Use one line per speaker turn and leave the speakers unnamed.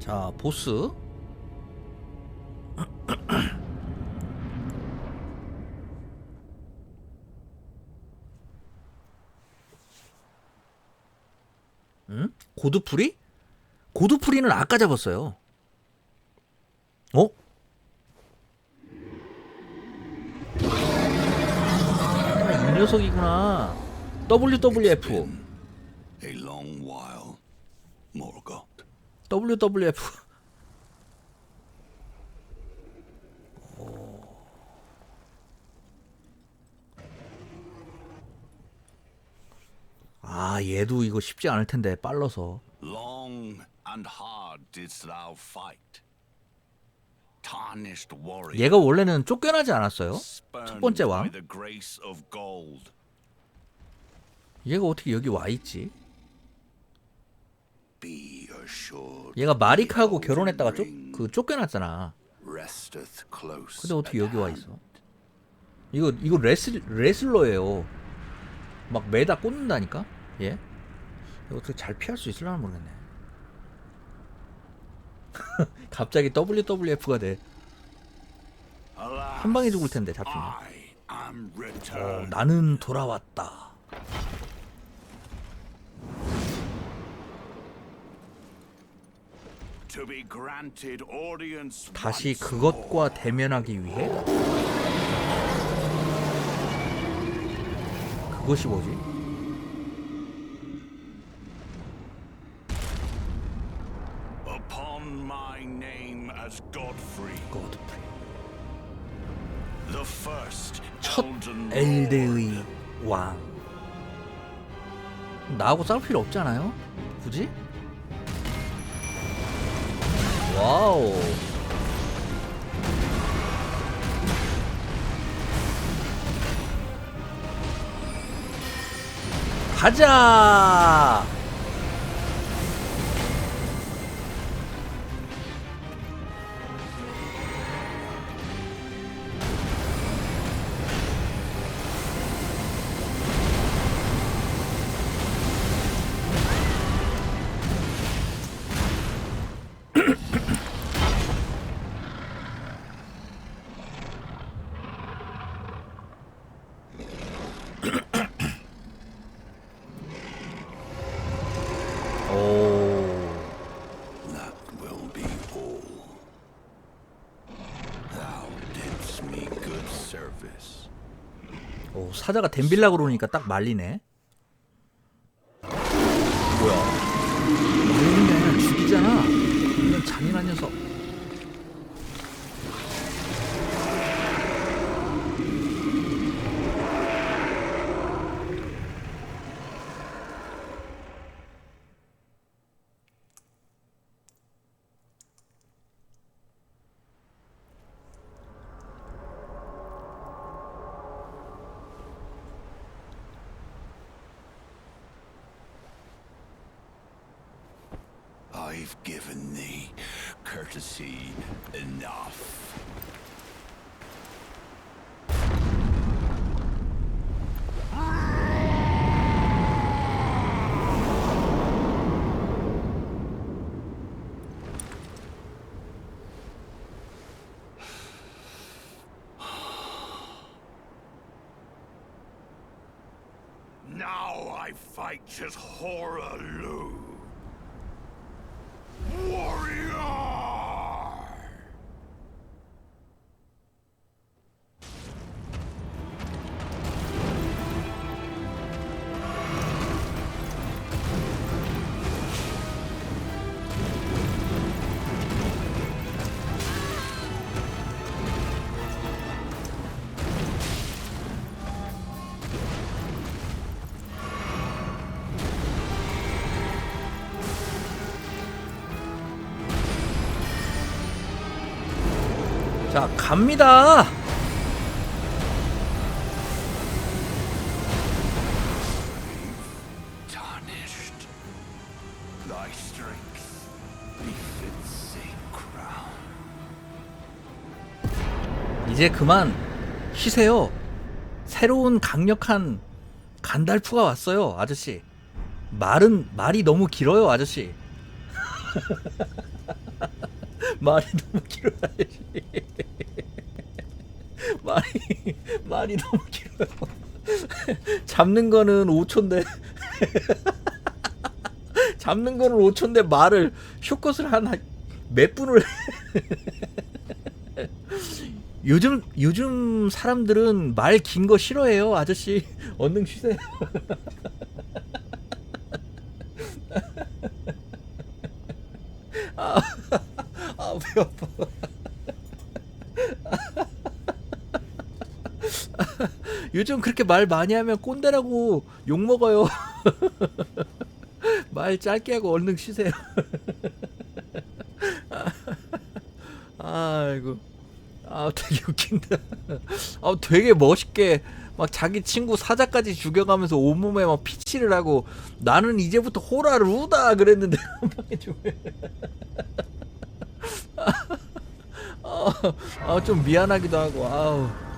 자 보스 응? 고드프리? 고드프리는 아까 잡았어요. 어? 아, 이 녀석이구나. WWF. WWF. 아, 얘도 이거 쉽지 않을 텐데 빨라서.
Long and hard didst thou fight. Tarnished warrior.
얘가 원래는 쫓겨나지 않았어요? 첫 번째 왕? 얘가 어떻게 여기 와 있지? 얘가 마리카하고 결혼했다가 쫓, 그 쫓겨났잖아. 근데 어떻게 여기 와. 있어? 이거 이거 레슬 레슬러예요. 막 매다 꽂는다니까? 얘? 이거 어떻게 잘 피할 수 있을려나 모르겠네. 갑자기 WWF가 돼. 한 방에 죽을 텐데 잡히면. 어. 나는 돌아왔다. 다시 그것과 대면하기 위해? 그것이 뭐지?
upon my name as Godfrey,
고드프리.
the first
첫 엘드의 왕. 나하고 싸울 필요 없잖아요? 굳이? 와우. 가자!
Service.
오, 사자가 댐빌라 그러니까 딱 말리네. 뭐야? 말리는 게 아니라 죽이잖아. 이런 잔인한 녀석.
I've given thee courtesy enough. Now I fight as Horaloo. Warrior!
자, 갑니다. 이제 그만 쉬세요. 새로운 강력한 간달프가 왔어요, 아저씨. 말은 말이 너무 길어요, 아저씨. 말이 너무 길어야지. 말이 말이 너무 길어요. 잡는 거는 5초인데 잡는 거는 5초인데 말을 쇼컷을 한 몇 분을 요즘 요즘 사람들은 말 긴 거 싫어해요 아저씨 얼른 쉬세요 아, 아파. 요즘 그렇게 말 많이 하면 꼰대라고 욕 먹어요. 말 짧게 하고 얼른 쉬세요. 아이고. 아, 되게 웃긴다. 아, 되게 멋있게 막 자기 친구 사자까지 죽여가면서 온몸에 막 피치를 하고 나는 이제부터 호라를 우다 그랬는데 한 방에 죽네. 아, 아, 좀 미안하기도 하고 아우.